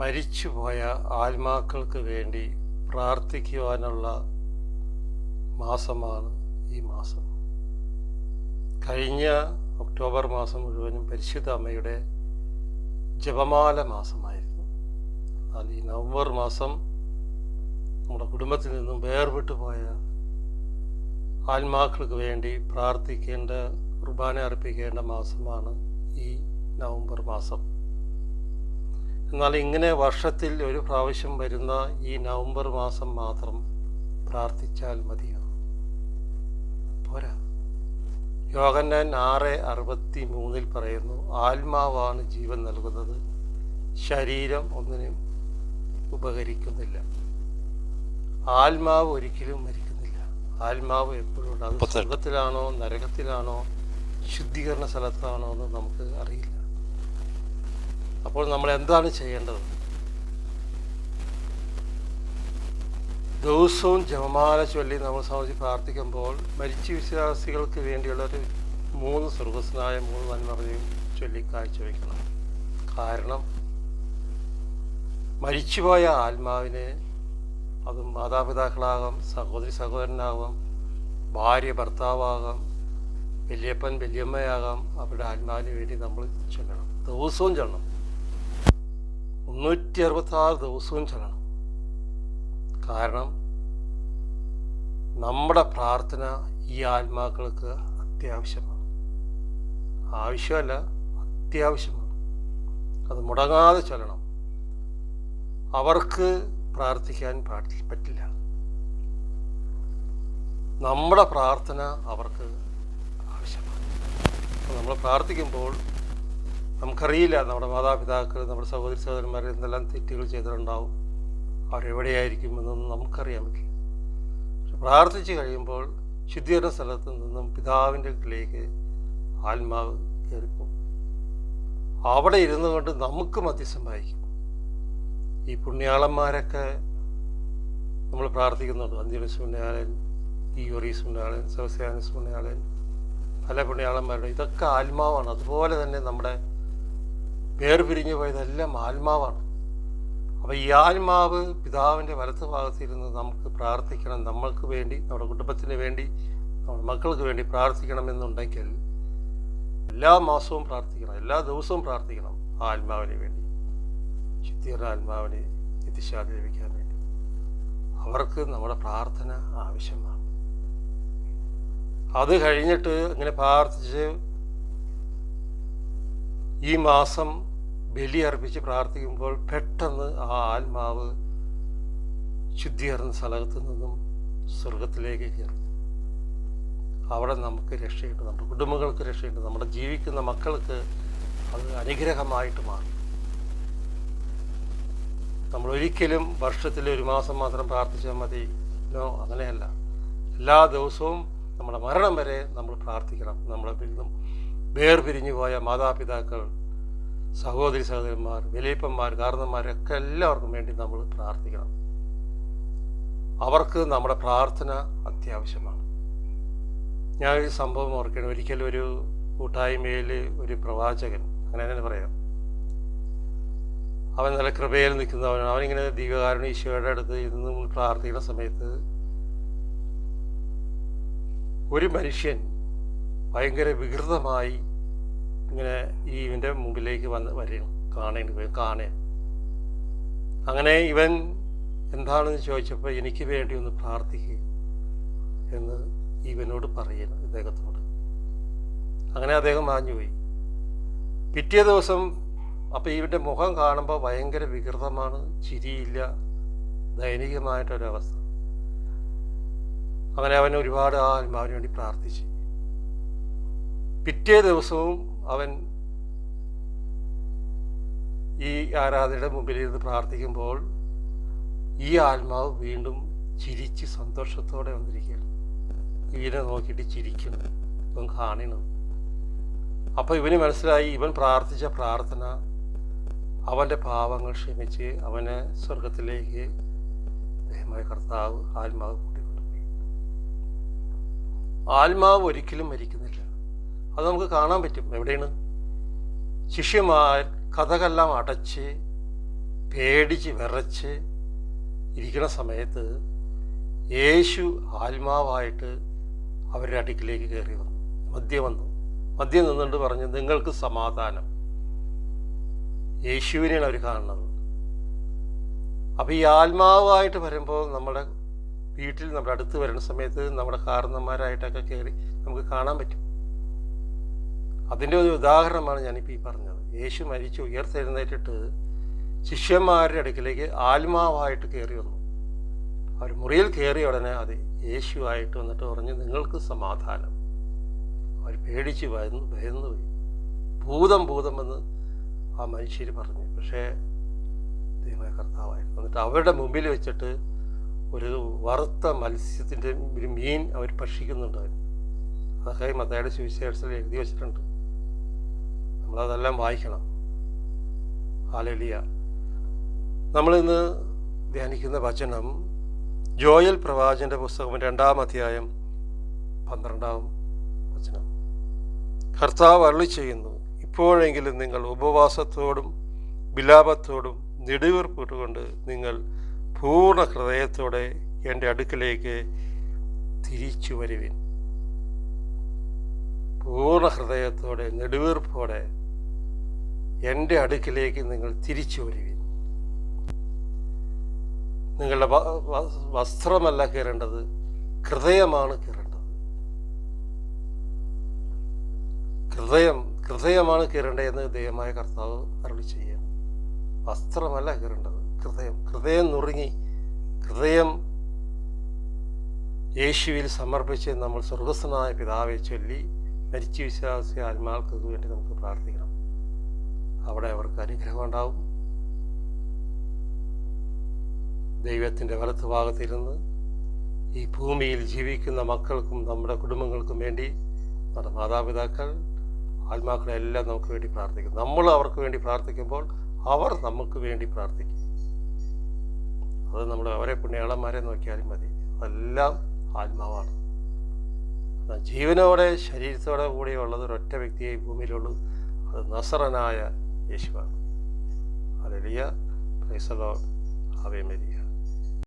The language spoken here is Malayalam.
മരിച്ചുപോയ ആത്മാക്കൾക്ക് വേണ്ടി പ്രാർത്ഥിക്കുവാനുള്ള മാസമാണ് ഈ മാസം. കഴിഞ്ഞ ഒക്ടോബർ മാസം മുഴുവനും പരിശുദ്ധ അമ്മയുടെ ജപമാല മാസമായിരുന്നു. എന്നാൽ ഈ നവംബർ മാസം നമ്മുടെ കുടുംബത്തിൽ നിന്നും വേർപെട്ടു പോയ ആത്മാക്കൾക്ക് വേണ്ടി പ്രാർത്ഥിക്കേണ്ട കുർബാന അർപ്പിക്കേണ്ട മാസമാണ് ഈ നവംബർ മാസം. എന്നാൽ ഇങ്ങനെ വർഷത്തിൽ ഒരു പ്രാവശ്യം വരുന്ന ഈ നവംബർ മാസം മാത്രം പ്രാർത്ഥിച്ചാൽ മതിയോ? പോരാ. യോഗന്നാൻ ആറ് അറുപത്തി മൂന്നിൽ പറയുന്നു ആത്മാവാണ് ജീവൻ നൽകുന്നത്. ശരീരം ഒന്നിനും ഉപകരിക്കുന്നില്ല. ആത്മാവ് ഒരിക്കലും മരിക്കുന്നില്ല. ആത്മാവ് എപ്പോഴും ഉണ്ട്. അത് സ്വർഗത്തിലാണോ നരകത്തിലാണോ ശുദ്ധീകരണ സ്ഥലത്താണോ എന്ന് നമുക്ക് അറിയില്ല. അപ്പോൾ നമ്മൾ എന്താണ് ചെയ്യേണ്ടത്? ദിവസവും ജപമാല ചൊല്ലി നമ്മൾ സമർപ്പിച്ച് പ്രാർത്ഥിക്കുമ്പോൾ മരിച്ച വിശ്വാസികൾക്ക് വേണ്ടിയുള്ള ഒരു മൂന്ന് സ്വർഗസ്നായ മൂന്ന് നന്മറയും ചൊല്ലി കാഴ്ചവെക്കണം. കാരണം മരിച്ചുപോയ ആത്മാവിനെ അത് മാതാപിതാക്കളാകാം സഹോദരി സഹോദരനാകാം ഭാര്യ ഭർത്താവാകാം വലിയപ്പൻ വലിയമ്മയാകാം അവരുടെ ആത്മാവിന് വേണ്ടി നമ്മൾ ചൊല്ലണം. ദിവസവും ചൊല്ലണം. മുന്നൂറ്റി അറുപത്തി ആറ് ദിവസവും ചെല്ലണം. കാരണം നമ്മുടെ പ്രാർത്ഥന ഈ ആത്മാക്കൾക്ക് അത്യാവശ്യമാണ്. ആവശ്യമല്ല അത്യാവശ്യമാണ്. അത് മുടങ്ങാതെ ചൊല്ലണം. അവർക്ക് പ്രാർത്ഥിക്കാൻ പറ്റില്ല. നമ്മുടെ പ്രാർത്ഥന അവർക്ക് ആവശ്യമാണ്. നമ്മൾ പ്രാർത്ഥിക്കുമ്പോൾ നമുക്കറിയില്ല നമ്മുടെ മാതാപിതാക്കൾ നമ്മുടെ സഹോദരി സഹോദരന്മാർ എന്തെല്ലാം തെറ്റുകൾ ചെയ്തിട്ടുണ്ടാവും. അവരെവിടെയായിരിക്കും എന്നൊന്നും നമുക്കറിയാൻ പറ്റില്ല. പക്ഷെ പ്രാർത്ഥിച്ചു കഴിയുമ്പോൾ ശുദ്ധീകരണ സ്ഥലത്ത് നിന്നും പിതാവിന്റെ അടുക്കിലേക്ക് ആത്മാവ് കയറിപ്പോകും. അവിടെ ഇരുന്നു കൊണ്ട് നമുക്ക് മധ്യസ്ഥം വായിക്കും. ഈ പുണ്യാളന്മാരൊക്കെ നമ്മൾ പ്രാർത്ഥിക്കുന്നുണ്ട്. അന്ത്യനസ് പുണ്യാളൻ ഒറീസ് പുണ്യാളൻ സെവസ്യാനസ് പുണ്യാളൻ പല പുണ്യാളന്മാരുടെ ഇതൊക്കെ ആത്മാവാണ്. അതുപോലെ തന്നെ നമ്മുടെ വേർപിരിഞ്ഞു പോയതെല്ലാം ആത്മാവാണ്. അപ്പോൾ ഈ ആത്മാവ് പിതാവിന്റെ വലത്ത് ഭാഗത്തിരുന്ന് നമുക്ക് പ്രാർത്ഥിക്കണം നമ്മൾക്ക് വേണ്ടി നമ്മുടെ കുടുംബത്തിന് വേണ്ടി നമ്മുടെ മക്കൾക്ക് വേണ്ടി പ്രാർത്ഥിക്കണമെന്നുണ്ടെങ്കിൽ എല്ലാ മാസവും പ്രാർത്ഥിക്കണം എല്ലാ ദിവസവും പ്രാർത്ഥിക്കണം ആത്മാവിന് വേണ്ടി. ശുദ്ധിയുടെ ആത്മാവിനെ നിത്യശാന്തി ലഭിക്കാൻ വേണ്ടി. അവർക്ക് നമ്മുടെ പ്രാർത്ഥന ആവശ്യമാണ്. അത് കഴിഞ്ഞിട്ട് ഇങ്ങനെ പ്രാർത്ഥിച്ച് ഈ മാസം ബലി അർപ്പിച്ച് പ്രാർത്ഥിക്കുമ്പോൾ പെട്ടെന്ന് ആ ആത്മാവ് ശുദ്ധീകരണ സ്ഥലത്ത് നിന്നും സ്വർഗത്തിലേക്ക് കയറുന്നു അവിടെ നമുക്ക് രക്ഷയുണ്ട് നമ്മുടെ കുടുംബങ്ങൾക്ക് രക്ഷയുണ്ട് നമ്മുടെ ജീവിക്കുന്ന മക്കൾക്ക് അത് അനുഗ്രഹമായിട്ട് മാറും. നമ്മൾ ഒരിക്കലും വർഷത്തിൽ ഒരു മാസം മാത്രം പ്രാർത്ഥിച്ചാൽ മതി. നോ അങ്ങനെയല്ല. എല്ലാ ദിവസവും നമ്മുടെ മരണം വരെ നമ്മൾ പ്രാർത്ഥിക്കണം. നമ്മളെ നിന്നും വേർപിരിഞ്ഞു പോയ മാതാപിതാക്കൾ സഹോദരി സഹോദരന്മാർ വലിയപ്പന്മാർ കാരണന്മാരൊക്കെ എല്ലാവർക്കും വേണ്ടി നമ്മൾ പ്രാർത്ഥിക്കണം. അവർക്ക് നമ്മുടെ പ്രാർത്ഥന അത്യാവശ്യമാണ്. ഞാൻ ഒരു സംഭവം ഓർക്കണം ഒരിക്കലും ഒരു കൂട്ടായ്മയിൽ ഒരു പ്രവാചകൻ അങ്ങനെ തന്നെ പറയാം. അവൻ നല്ല കൃപയിൽ നിൽക്കുന്നവനാണ്. അവനിങ്ങനെ ദീപകാരുണ ഈശോയുടെ അടുത്ത് ഇരുന്ന് പ്രാർത്ഥിക്കുന്ന സമയത്ത് ഒരു മനുഷ്യൻ ഭയങ്കര വികൃതമായി ഇങ്ങനെ ഈ ഇവന്റെ മുമ്പിലേക്ക് വന്ന് വരണം കാണേണ്ടി കാണേ. അങ്ങനെ ഇവൻ എന്താണെന്ന് ചോദിച്ചപ്പോൾ എനിക്ക് വേണ്ടി ഒന്ന് പ്രാർത്ഥിക്കുക എന്ന് ഇവനോട് പറയുന്നു ഇദ്ദേഹത്തോട്. അങ്ങനെ അദ്ദേഹം മാഞ്ഞുപോയി പിറ്റേ ദിവസം അപ്പോൾ ഇവന്റെ മുഖം കാണുമ്പോൾ ഭയങ്കര വികൃതമാണ് ചിരിയില്ല ദയനീയമായിട്ടൊരവസ്ഥ. അങ്ങനെ അവൻ ഒരുപാട് ആ ആത്മാവിന് വേണ്ടി പ്രാർത്ഥിച്ചു. പിറ്റേ ദിവസവും അവൻ ഈ ആരാധനയുടെ മുമ്പിലിരുന്ന് പ്രാർത്ഥിക്കുമ്പോൾ ഈ ആത്മാവ് വീണ്ടും ചിരിച്ച് സന്തോഷത്തോടെ വന്നിരിക്കുകയാണ്. ഇവനെ നോക്കിയിട്ട് ചിരിക്കുന്നു ഇവൻ കാണണം അപ്പോൾ ഇവന് മനസ്സിലായി ഇവൻ പ്രാർത്ഥിച്ച പ്രാർത്ഥന അവന്റെ പാവങ്ങൾ ക്ഷമിച്ച് അവനെ സ്വർഗത്തിലേക്ക് ദൈവമായ കർത്താവ് ആത്മാവ് കൂട്ടിക്കൊണ്ടുപോയി. ആത്മാവ് ഒരിക്കലും മരിക്കുന്നില്ല. അത് നമുക്ക് കാണാൻ പറ്റും. എവിടെയാണ്? ശിഷ്യന്മാർ കഥകളെല്ലാം അടച്ച് പേടിച്ച് വിറച്ച് ഇരിക്കുന്ന സമയത്ത് യേശു ആത്മാവായിട്ട് അവരുടെ അടുക്കിലേക്ക് കയറി വന്നു. മദ്യം വന്നു. മദ്യം നിന്നുകൊണ്ട് പറഞ്ഞു നിങ്ങൾക്ക് സമാധാനം. യേശുവിനെയാണ് അവർ കാണുന്നത്. അപ്പോൾ ഈ ആത്മാവായിട്ട് വരുമ്പോൾ നമ്മുടെ വീട്ടിൽ നമ്മുടെ അടുത്ത് വരുന്ന സമയത്ത് നമ്മുടെ കാരണന്മാരായിട്ടൊക്കെ കയറി നമുക്ക് കാണാൻ പറ്റും. അതിന്റെ ഒരു ഉദാഹരണമാണ് ഞാനിപ്പോൾ ഈ പറഞ്ഞത്. യേശു മരിച്ചു ഉയർത്തെഴുന്നേറ്റിട്ട് ശിഷ്യന്മാരുടെ അടുക്കിലേക്ക് ആത്മാവായിട്ട് കയറി വന്നു. അവർ മുറിയിൽ കയറിയ ഉടനെ അത് യേശുവായിട്ട് വന്നിട്ട് പറഞ്ഞു നിങ്ങൾക്ക് സമാധാനം. അവർ പേടിച്ച് ഭയന്ന് ഭയന്നു ഭൂതം ഭൂതം എന്ന് ആ മനുഷ്യർ പറഞ്ഞു പക്ഷേ ദൈവമായ കർത്താവായിരുന്നു എന്നിട്ട് അവരുടെ മുമ്പിൽ വെച്ചിട്ട് ഒരു വറുത്ത മത്സ്യത്തിന്റെ ഒരു മീൻ അവർ ഭക്ഷിക്കുന്നുണ്ടായിരുന്നു അതൊക്കെ മത്തയുടെ സുവിശേഷത്തിൽ എഴുതി വെച്ചിട്ടുണ്ട്. നമ്മളതെല്ലാം വായിക്കണം. ഹാലലിയ നമ്മളിന്ന് ധ്യാനിക്കുന്ന വചനം ജോയൽ പ്രവാചന്റെ പുസ്തകം രണ്ടാം അധ്യായം പന്ത്രണ്ടാം വചനം. കർത്താവ് അരുളി ചെയ്യുന്നു ഇപ്പോഴെങ്കിലും നിങ്ങൾ ഉപവാസത്തോടും വിലാപത്തോടും നെടുവീർപ്പിട്ടുകൊണ്ട് നിങ്ങൾ പൂർണ ഹൃദയത്തോടെ എന്റെ അടുക്കിലേക്ക് തിരിച്ചു വരുവിൻ പൂർണ ഹൃദയത്തോടെ നെടുവീർപ്പോടെ എന്റെ അടുക്കിലേക്ക് നിങ്ങൾ തിരിച്ചു വരുവിൻ. നിങ്ങളുടെ വസ്ത്രമല്ല കീറേണ്ടത് ഹൃദയമാണ് കീറേണ്ടത്. ഹൃദയം ഹൃദയമാണ് കീറേണ്ടതെന്ന് ദൈവമായ കർത്താവ് അരുളി ചെയ്യാം വസ്ത്രമല്ല കീറേണ്ടത് ഹൃദയം. ഹൃദയം നുറുങ്ങി ഹൃദയം യേശുവിൽ സമർപ്പിച്ച് നമ്മൾ സ്വർഗസ്വനായ പിതാവെ ചൊല്ലി മരിച്ചു വിശ്വാസി ആത്മാക്കൾക്ക് വേണ്ടി നമുക്ക് പ്രാർത്ഥിക്കണം. അവിടെ അവർക്ക് അനുഗ്രഹം ഉണ്ടാവും. ദൈവത്തിന്റെ വലത്ത് ഭാഗത്തിരുന്ന് ഈ ഭൂമിയിൽ ജീവിക്കുന്ന മക്കൾക്കും നമ്മുടെ കുടുംബങ്ങൾക്കും വേണ്ടി നമ്മുടെ മാതാപിതാക്കൾ ആത്മാക്കളെല്ലാം നമുക്ക് വേണ്ടി പ്രാർത്ഥിക്കും. നമ്മൾ അവർക്ക് വേണ്ടി പ്രാർത്ഥിക്കുമ്പോൾ അവർ നമുക്ക് വേണ്ടി പ്രാർത്ഥിക്കും. അത് നമ്മൾ അവരെ പുണ്യാളന്മാരെ നോക്കിയാലും മതി. അതെല്ലാം ആത്മാവാണ്. ജീവനോടെ ശരീരത്തോടെ കൂടെയുള്ളത് ഒരൊറ്റ വ്യക്തിയെ ഭൂമിയിലുള്ളൂ. അത് നസറനായ യേശുവാണ് അലലിയ പ്രൈസലോ അവേ മരിയ.